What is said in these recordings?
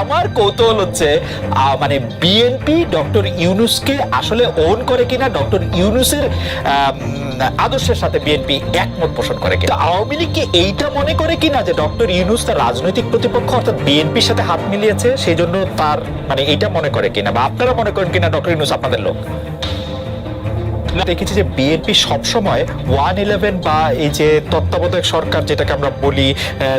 আমার কৌতূহল হচ্ছে মানে বিএনপি ডক্টর ইউনুসকে আসলে ওন করে কিনা, ডক্টর ইউনুসের আদর্শের সাথে বিএনপি একমত পোষণ করে কিনা। আওয়ামী লীগ কি এইটা মনে করে কিনা যে ডক্টর ইউনুস তার রাজনৈতিক প্রতিপক্ষ অর্থাৎ বিএনপির সাথে হাত মিলিয়েছে সেই জন্য তার মানে এইটা মনে করে কিনা? বা আপনারা মনে করেন কিনা ডক্টর ইউনুস আপনাদের লোক? দেখেছি যে বিএনপি সবসময় ওয়ান ইলেভেন বা এই যে তত্ত্বাবধায়ক সরকার, যেটাকে আমরা বলি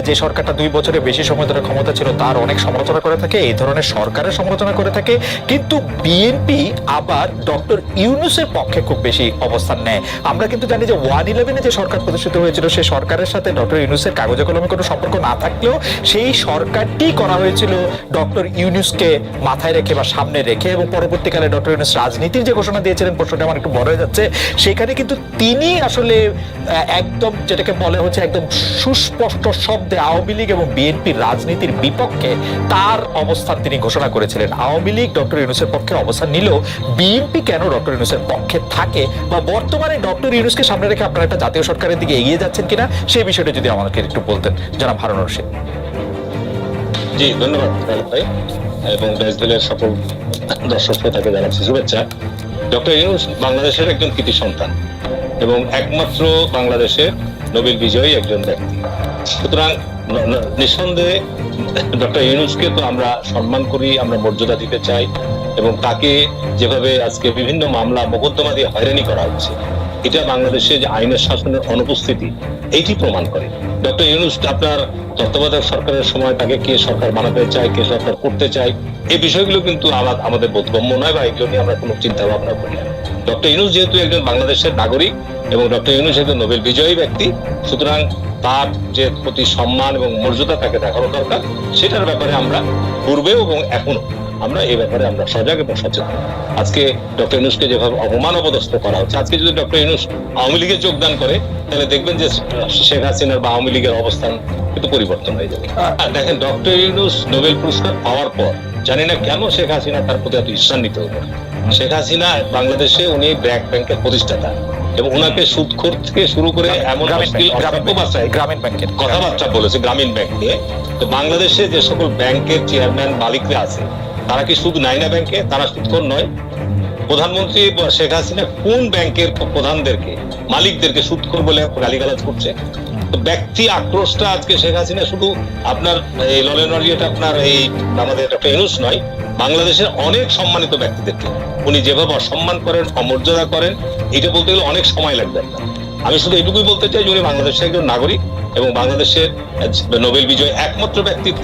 যে সরকারটা দুই বছরের বেশি সময় ধরে ক্ষমতা ছিল, তার অনেক সমালোচনা করে থাকে, এই ধরনের সরকারের সমালোচনা করে থাকে। কিন্তু বিএনপি আবার ডক্টর ইউনুসের পক্ষে খুব বেশি অবস্থান নেয়। আমরা কিন্তু জানি যে ওয়ান ইলেভেনে যে সরকার প্রতিষ্ঠিত হয়েছিল, সেই সরকারের সাথে ডক্টর ইউনুসের কাগজে কলমে কোনো সম্পর্ক না থাকলেও সেই সরকারটি করা হয়েছিল ডক্টর ইউনুসকে মাথায় রেখে বা সামনে রেখে এবং পরবর্তীকালে ডক্টর ইউনুস রাজনীতির যে ঘোষণা দিয়েছিলেন, প্রশ্নটা আমার একটু বড় হয়ে যাচ্ছে সেখানে কিন্তু তিনি আসলে একদম যেটাকে বলে হচ্ছে একদম সুস্পষ্ট শব্দে আওয়ামী লীগ এবং বিএনপির রাজনীতির বিপক্ষে তার অবস্থান তিনি ঘোষণা করেছিলেন। আওয়ামী লীগ ডক্টর ইউনুসের পক্ষে অবস্থান নিলেও বিএনপি কেন ডক্টর ইউনুসের পক্ষে থাকে? বা বর্তমানে ডক্টর ইউনুসকে সামনে রেখে আপনারা একটা জাতীয় সরকারের দিকে এগিয়ে যাচ্ছেন কিনা? সেই বিষয়টা যদি আমাকে একটু বলতেন, জানাব হারুন রশিদ। জি, ধন্যবাদ এবং দেশ দলের সকল দর্শক শ্রোতাকে জানাচ্ছি শুভেচ্ছা। ডক্টর ইউনুস বাংলাদেশের একজন কৃতি সন্তান এবং একমাত্র বাংলাদেশে নোবেল বিজয়ী একজন ব্যক্তি। সুতরাং নিঃসন্দেহে ডক্টর ইউনুসকে তো আমরা সম্মান করি, আমরা মর্যাদা দিতে চাই এবং তাকে যেভাবে আজকে বিভিন্ন মামলা মোকদ্দমা দিয়ে হয়রানি করা হচ্ছে, এটা বাংলাদেশে যে আইনের শাসনের অনুপস্থিতি, এইটি প্রমাণ করে। ডক্টর ইউনুস, আপনার তত্ত্বাবধায়ক সরকারের সময় তাকে কে সরকার বানাতে চায়, কে সরকার করতে চায় এই বিষয়গুলো কিন্তু আমা- আমাদের বোধগম্য নয় বা এগুলো নিয়ে আমরা কোনো চিন্তা ভাবনা করি না। ডক্টর ইউনুস যেহেতু একজন বাংলাদেশের নাগরিক এবং ডক্টর ইউনুস যেহেতু নোবেল বিজয়ী ব্যক্তি, সুতরাং তার যে প্রতি সম্মান এবং মর্যাদা তাকে দেখানো দরকার, সেটার ব্যাপারে আমরা পূর্বেও এবং এখনও আমরা এই ব্যাপারে আমরা সজাগ এবং সচেতন। আজকে ডক্টর ইউনুসকে যেভাবে অপমান অপদস্থ করা হচ্ছে আজকে যদি ডক্টর ইউনুস আওয়ামী লীগে যোগদান করে তাহলে দেখবেন যে শেখ হাসিনার বা আওয়ামী লীগের অবস্থান কিন্তু পরিবর্তন হয়ে যাবে। আর দেখেন ডক্টর ইউনুস নোবেল পুরস্কার পাওয়ার পর জানি না কেন শেখ হাসিনা তার প্রতি এত ঈর্ষান্বিত হলো শেখ হাসিনা বাংলাদেশে উনি ব্র্যাক ব্যাংকের প্রতিষ্ঠাতা এবং ওনাকে সুদখোর থেকে শুরু করে এমন গ্রামীণ ব্যাংকের কথাবার্তা বলেছে গ্রামীণ ব্যাংক নিয়ে। তো বাংলাদেশে যে সকল ব্যাংকের চেয়ারম্যান মালিকরা আছে তারা কি শুধু নাইনা ব্যাংকে? তারা সুদখোর নয়। প্রধানমন্ত্রী শেখ হাসিনা কোন ব্যাংকের প্রধানদেরকে, মালিকদেরকে সুদখোর বলে গালিগালাজ করছে? ব্যক্তি আক্রোশটা আজকে শেখ হাসিনা শুধু আপনার এই ললেন আপনার এই আমাদের একটা ইউনুস নয়, বাংলাদেশের অনেক সম্মানিত ব্যক্তিদেরকে। উনি যেভাবে অসম্মান করেন, অমর্যাদা করেন এটা বলতে গেলে অনেক সময় লাগবে আমি শুধু এটুকুই বলতে চাই যে উনি বাংলাদেশের একজন নাগরিক। এবং বাংলাদেশের নোবেল বিজয় একমাত্র ব্যক্তিত্ব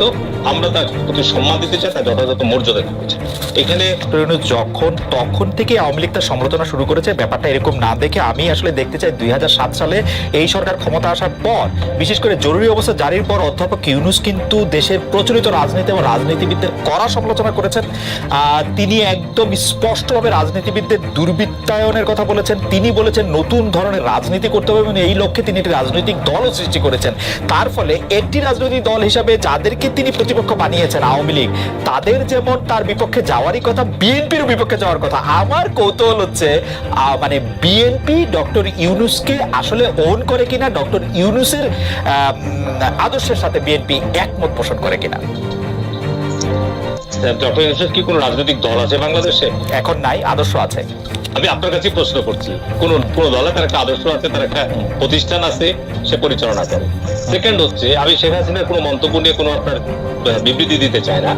আমরা তার প্রতি সম্মান দিতে চাই, তার যথাযথ মর্যাদা দিতে চাই। এখানে যখন, তখন থেকে আওয়ামী লীগ তার সমালোচনা শুরু করেছে। ব্যাপারটা এরকম না দেখে আমি আসলে দেখতে চাই দুই হাজার সাত সালে এই সরকার ক্ষমতা আসার পর, বিশেষ করে জরুরি অবস্থা জারির পর অধ্যাপক ইউনুস কিন্তু দেশের প্রচলিত রাজনীতি এবং রাজনীতিবিদদের কড়া সমালোচনা করেছেন। তিনি একদম স্পষ্টভাবে রাজনীতিবিদদের দুর্বৃত্তায়নের কথা বলেছেন। তিনি বলেছেন, নতুন ধরনের রাজনীতি করতে হবে এবং এই লক্ষ্যে তিনি একটি রাজনৈতিক দলও সৃষ্টি করেছেন। তার ফলে একটি রাজনৈতিক দল হিসাবে যাদেরকে তিনি প্রতিপক্ষ বানিয়েছেন আওয়ামী লীগ, তাদের যেমন তার বিপক্ষে যাওয়ারই কথা, বিএনপির বিপক্ষে যাওয়ার কথা। আমার কৌতূহল হচ্ছে মানে বিএনপি ডক্টর ইউনুসকে আসলে ওন করে কিনা, ডক্টর ইউনুসের আদর্শের সাথে বিএনপি একমত পোষণ করে কিনা? ডক্টর ইউনুসের কি কোনো রাজনৈতিক দল আছে বাংলাদেশে? এখন নাই আদর্শ আছে। আমি আপনার কাছে প্রশ্ন করছি। কোন কোন দলে তার একটা আদর্শ আছে তার একটা প্রতিষ্ঠান আছে সে পরিচালনা করে। সেকেন্ড হচ্ছে আমি শেখ হাসিনার কোনো মন্তব্য নিয়ে কোনো আপনার বিবৃতি দিতে চাই না।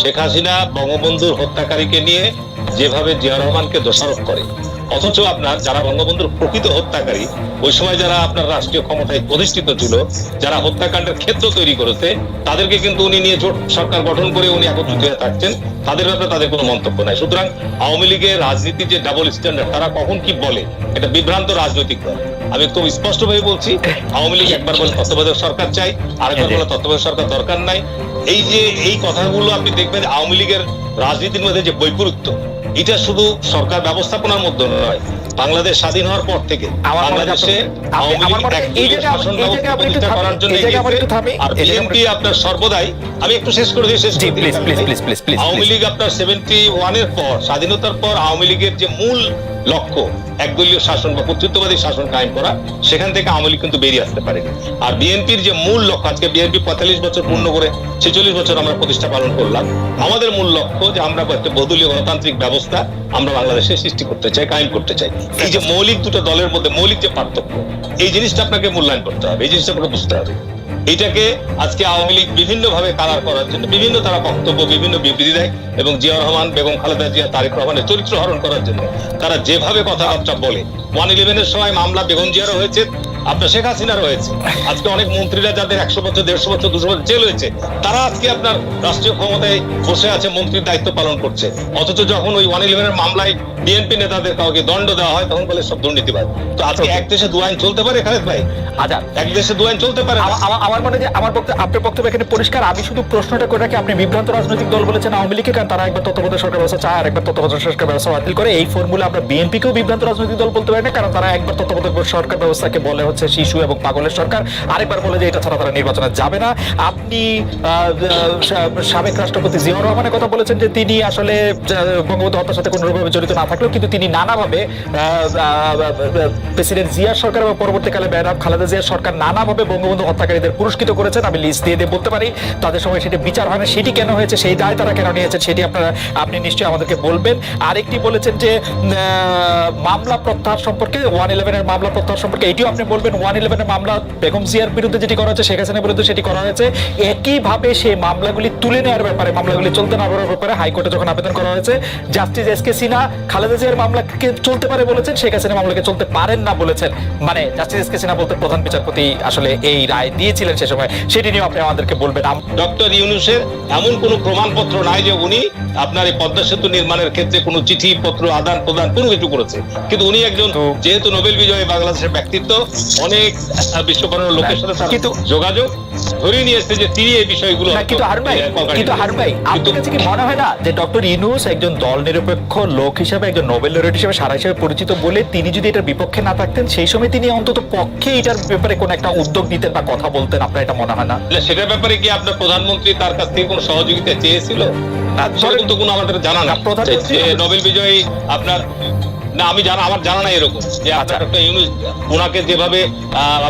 শেখ হাসিনা বঙ্গবন্ধুর হত্যাকারীকে নিয়ে যেভাবে জিয়া রহমানকে দোষারোপ করে অথচ আপনার যারা বঙ্গবন্ধুর প্রকৃত হত্যাকারী ওই সময় যারা আপনার রাষ্ট্রীয় ক্ষমতায় প্রতিষ্ঠিত ছিল যারা হত্যাকাণ্ডের ক্ষেত্র তৈরি করেছে তাদেরকে কিন্তু উনি নিয়ে জোট সরকার গঠন করে উনি একত্রিত হয়ে থাকছেন। তাদের ব্যাপারে তাদের কোনো মন্তব্য নাই। সুতরাং আওয়ামী লীগের রাজনীতির যে ডাবল স্ট্যান্ডার্ড তারা কখন কি বলে এটা বিভ্রান্ত রাজনৈতিক দল। আমি খুব স্পষ্ট ভাবে বলছি আওয়ামী লীগ একবার বলে তত্ত্বাবধায়ক সরকার চাই আরেকবার বলে তত্ত্বাবধায়ক সরকার দরকার নাই। এই যে এই কথাগুলো আপনি দেখবেন আওয়ামী লীগের রাজনীতির মধ্যে যে বৈপরীত্য এটা শুধু সরকার ব্যবস্থাপনার মধ্যে নয় বাংলাদেশ স্বাধীন হওয়ার পর থেকে বাংলাদেশে করার জন্য আর বিএনপি আপনার সর্বদাই আমি একটু শেষ করে দিয়ে শেষ আওয়ামী লীগ আপনার সেভেন্টি ওয়ানের পর স্বাধীনতার পর আওয়ামী লীগের যে মূল লক্ষ্য, একদলীয় শাসন বা কর্তৃত্ববাদী শাসন কায়েম করা, সেখান থেকে আওয়ামী লীগ কিন্তু বেরিয়ে আসতে পারেনি। আর বিএনপির যে মূল লক্ষ্য, আজকে বিএনপি পঁয়তাল্লিশ বছর পূর্ণ করে ছেচল্লিশ বছর আমরা প্রতিষ্ঠা পালন করলাম, আমাদের মূল লক্ষ্য যে আমরা একটা বদলীয় গণতান্ত্রিক ব্যবস্থা আমরা বাংলাদেশে সৃষ্টি করতে চাই, কায়েম করতে চাই। এই যে মৌলিক দুটো দলের মধ্যে মৌলিক যে পার্থক্য, এই জিনিসটা আপনাকে মূল্যায়ন করতে হবে, এই জিনিসটা আপনাকে বুঝতে হবে। এইটাকে আজকে আওয়ামী লীগ বিভিন্ন ভাবে কালার করার জন্য, বিভিন্ন তারা বক্তব্য, বিভিন্ন বিবৃতি দেয় এবং জিয়া রহমান, বেগম খালেদা জিয়া, তারেক রহমানের চরিত্র হরণ করার জন্য তারা যেভাবে কথাবার্তা বলে, ওয়ান ইলেভেনের সময় মামলা বেগম জিয়ারও হয়েছে আপনার শেখ হাসিনারও হয়েছে আজকে অনেক মন্ত্রীরা যাদের একশো বছর দেড়শো বছর দুশো বছর জেল হয়েছে তারা আজকে আপনার রাষ্ট্রীয় ক্ষমতায় বসে আছে মন্ত্রীর দায়িত্ব পালন করছে। অথচ যখন ওই ওয়ান ইলেভেনের মামলায় বিএনপি নেতাদের কাউকে দণ্ড দেওয়া হয় তখন বলে সব দুর্নীতিবাদ তো আজকে এক দেশে দু আইন চলতে পারে খালেদ ভাই? আচ্ছা। এক দেশে দু আইন চলতে পারে আমার মনে যে আমার বক্তব্য আপনার বক্তব্য এখানে পরিষ্কার। আমি শুধু প্রশ্নটা করে রাখি আপনি বিভ্রান্ত রাজনৈতিক দল বলেছেন আওয়ামী লীগকে কারণ তারা একবার তত্ত্বাবধায়ক সরকার ব্যবস্থা চায় আর একবার তত্ত্বাবধায়ক সরকার ব্যবস্থা বাতিল করে। এই ফর্মুলা আমরা বিএনপিকেও বিভ্রান্ত রাজনৈতিক দল বলতে পারি না কারণ তারা একবার তত্ত্বাবধায়ক সরকার ব্যবস্থাকে বলে হচ্ছে শিশু এবং পাগলের সরকার। আরেকবার বলে যে এটা ছাড়া তারা নির্বাচনে যাবে না। আপনি সাবেক রাষ্ট্রপতি জিয়াউর রহমানের কথা বলেছেন যে তিনি আসলে বঙ্গবন্ধু হত্যার সাথে কোনোভাবে জড়িত না থাকলেও কিন্তু তিনি নানাভাবে প্রেসিডেন্ট জিয়ার সরকার এবং পরবর্তীকালে ম্যাডাম খালেদা জিয়ার সরকার নানাভাবে বঙ্গবন্ধু হত্যাকারীদের পুরস্কৃত করেছেন। আমি লিস্ট দিয়ে দিয়ে বলতে পারি, তাদের সময় সেটি বিচার হয় না, সেটি কেন হয়েছে, সেই দায় তারা কেন নিয়েছেন সেটি আপনারা, আপনি নিশ্চয়ই আমাদেরকে বলবেন। আরেকটি বলেছেন যে মামলা প্রত্যাহার সম্পর্কে, ওয়ান ইলেভেনের মামলা প্রত্যাহার সম্পর্কে, এটিও আপনি বলবেন ওয়ান ইলেভেনের মামলা বেগম জিয়ার বিরুদ্ধে যেটি করা হয়েছে শেখ হাসিনার বিরুদ্ধে সেটি করা হয়েছে। একইভাবে সেই মামলাগুলি তুলে নেওয়ার ব্যাপারে মামলাগুলি চলতে না পারার ব্যাপারে হাইকোর্টে যখন আবেদন করা হয়েছে justice S K Sinha Khaleda জিয়ার মামলাকে চলতে পারে বলেছেন শেখ হাসিনা মামলাকে চলতে পারেন না বলেছেন। মানে জাস্টিস এস কে সিনহা বলতে প্রধান বিচারপতি আসলে এই রায় দিয়েছিলেন সে সময়। সেটি নিয়ে আপনি আমাদেরকে বলবেন ডক্টর ইউনুসের এমন কোনো প্রমাণপত্র নাই যে উনি আপনার এই পদ্মা সেতু নির্মাণের ক্ষেত্রে কোনো চিঠি পত্র আদান প্রদান কোনো কিছু করেছে। কিন্তু উনি একজন যেহেতু নোবেল বিজয়ী বাংলাদেশের ব্যক্তিত্ব অনেক বিশ্বকরণের লোকের সাথে কিন্তু- যোগাযোগ ধরে নিয়ে এসেছে যে তিনি এই বিষয়গুলো কিন্তু হারুন ভাই কিন্তু হারুন ভাই আপনার কাছে কি মনে হয় না যে ডক্টর ইনুস একজন দল নিরপেক্ষ লোক হিসেবে একজন নোবেল লরেট হিসেবে সারা হিসেবে পরিচিত বলে তিনি যদি এটার বিপক্ষে না থাকতেন সেই সময় তিনি অন্তত পক্ষে এটার ব্যাপারে কোন একটা উদ্যোগ নিতেন বা কথা বলতেন আপনার এটা মনে হয় না? সেটার ব্যাপারে কি আপনার প্রধানমন্ত্রী তার কাছ থেকে কোনো সহযোগিতা চেয়েছিল? সেরকম তো কোনো আমাদের জানা না নোবেল বিজয়ী আপনার না আমি জানা আমার জানা নাই এরকম। যে আপনার আচ্ছা। একটা ইউনুস ওনাকে যেভাবে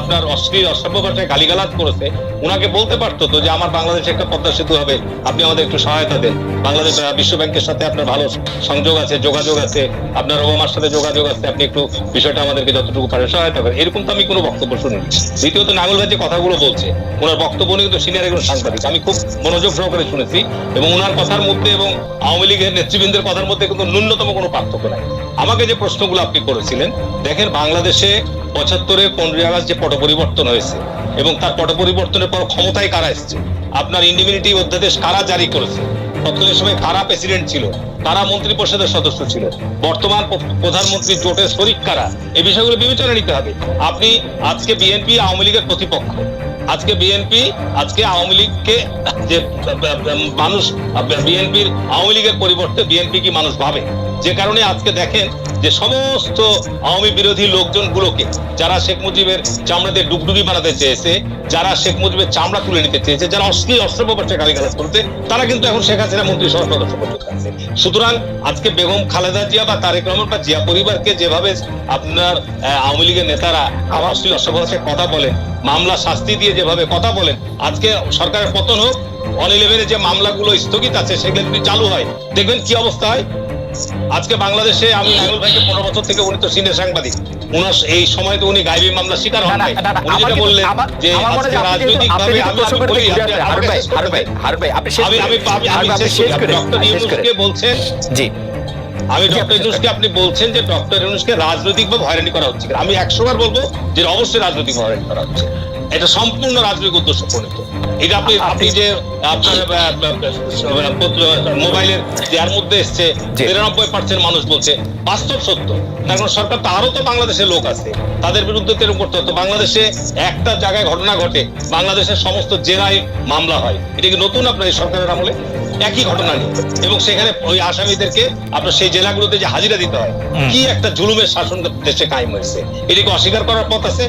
আপনার অশ্লীল অসভ্য ভাষায় গালিগালাজ করেছে ওনাকে বলতে পারতো তো যে আমার বাংলাদেশে একটা পদ্মা সেতু হবে আপনি আমাদের একটু সহায়তা দেন। বাংলাদেশ বিশ্ব ব্যাংকের সাথে আপনার ভালো সংযোগ আছে যোগাযোগ আছে আপনার ওবামার সাথে যোগাযোগ আছে আপনি একটু বিষয়টা আমাদেরকে যতটুকু পারেন সহায়তা করেন। এরকম তো আমি কোনো বক্তব্য শুনিনি দ্বিতীয়ত নাঙ্গল ভাই যে কথাগুলো বলছে ওনার বক্তব্য নিয়ে কিন্তু সিনিয়র একজন সাংবাদিক আমি খুব মনোযোগ সহকারে শুনেছি এবং ওনার কথার মধ্যে এবং আওয়ামী লীগের নেতৃবৃন্দের কথার মধ্যে কিন্তু ন্যূনতম কোনো পার্থক্য নাই। আমাকে যে প্রশ্নগুলো আপনি করেছিলেন, দেখেন বাংলাদেশে পঁচাত্তরে পনেরোই আগস্ট যে পট পরিবর্তন হয়েছে এবং তার পট পরিবর্তনের পর ক্ষমতায় কারা এসছে? আপনার ইন্ডিমিনিটি অধ্যাদেশ কারা জারি করেছে? তৎকালীন সময় কারা প্রেসিডেন্ট ছিল? কারা মন্ত্রী পরিষদের সদস্য ছিল? বর্তমান প্রধানমন্ত্রী জোটের শরিক কারা? এই বিষয়গুলো বিবেচনা নিতে হবে। আপনি আজকে বিএনপি আওয়ামী লীগের প্রতিপক্ষ। আজকে বিএনপি আজকে আওয়ামী লীগকে যে মানুষ বিএনপির আওয়ামী লীগের পরিবর্তে বিএনপি কি মানুষ ভাবে? যে কারণে আজকে দেখেন যে সমস্ত আওয়ামী বিরোধী লোকজনগুলোকে, যারা শেখ মুজিবের চামড়াতে ডুগডুগি বানাতে চেয়েছে, যারা শেখ মুজিবের চামড়া তুলে নিতে চেয়েছে, যারা অশ্লীল অস্ত্র পাশে গালিগালাজ করতে, তারা কিন্তু এখন শেখ হাসিনা মন্ত্রী সহ সদস্য পর্যন্ত আছে সুতরাং আজকে বেগম খালেদা জিয়া বা তারেক রহমান বা জিয়া পরিবারকে যেভাবে আপনার আওয়ামী লীগের নেতারা আমার অশ্লীল অস্ত্র কথা বলেন, মামলা শাস্তি দিয়ে যেভাবে কথা বলেন, আজকে সরকারের পতন হোক অন ইলেভেনে যে মামলাগুলো স্থগিত আছে, সেগুলো যদি চালু হয়, দেখবেন কি অবস্থা হয়? আজকে বাংলাদেশে আমি নাইমুল ভাইকে পনেরো বছর থেকে উনি তো সিনিয়র সাংবাদিক। উনার এই সময় তো উনি গাইবি মামলা শিকার হন নাই। উনি যেটা বললেন যে আজকে রাজনৈতিক ভাবে আমি আমি বলি আপনি হারুন ভাই, হারুন ভাই, হারুন ভাই, আপনি শেষ আমি আমি আমি শেষ করে- ডক্টর। ইউনুসকে বলছেন জি। আমি ডক্টর আপনি ইউনুসকে আপনি বলছেন যে ডক্টর ইউনুসকে রাজনৈতিক ভাবে হয়রানি করা হচ্ছে। আমি একশো বার বলব যে অবশ্যই রাজনৈতিক হয়রানি করা হচ্ছে। এটা সম্পূর্ণ রাজনৈতিক উদ্দেশ্য প্রণীত। এটা আপনি আপনি যে আপনার মোবাইলের যার মধ্যে এসছে জি। নিরানব্বই পার্সেন্ট মানুষ বলছে বাস্তব সত্য। কারণ সরকার তো আরও তো বাংলাদেশে লোক আছে। তাদের বিরুদ্ধে তো করতে হতো বাংলাদেশে একটা জায়গায় ঘটনা ঘটে বাংলাদেশের সমস্ত জেলায় মামলা হয়। এটা কি নতুন আপনার এই সরকারের আমলে? একই ঘটনা নিয়ে। এবং সেখানে ওই আসামিদেরকে আপনার সেই জেলাগুলোতে যে হাজিরা দিতে হয় কি একটা জুলুমের শাসন দেশে কায়েম হয়েছে? এটাকে অস্বীকার করার পথ আছে?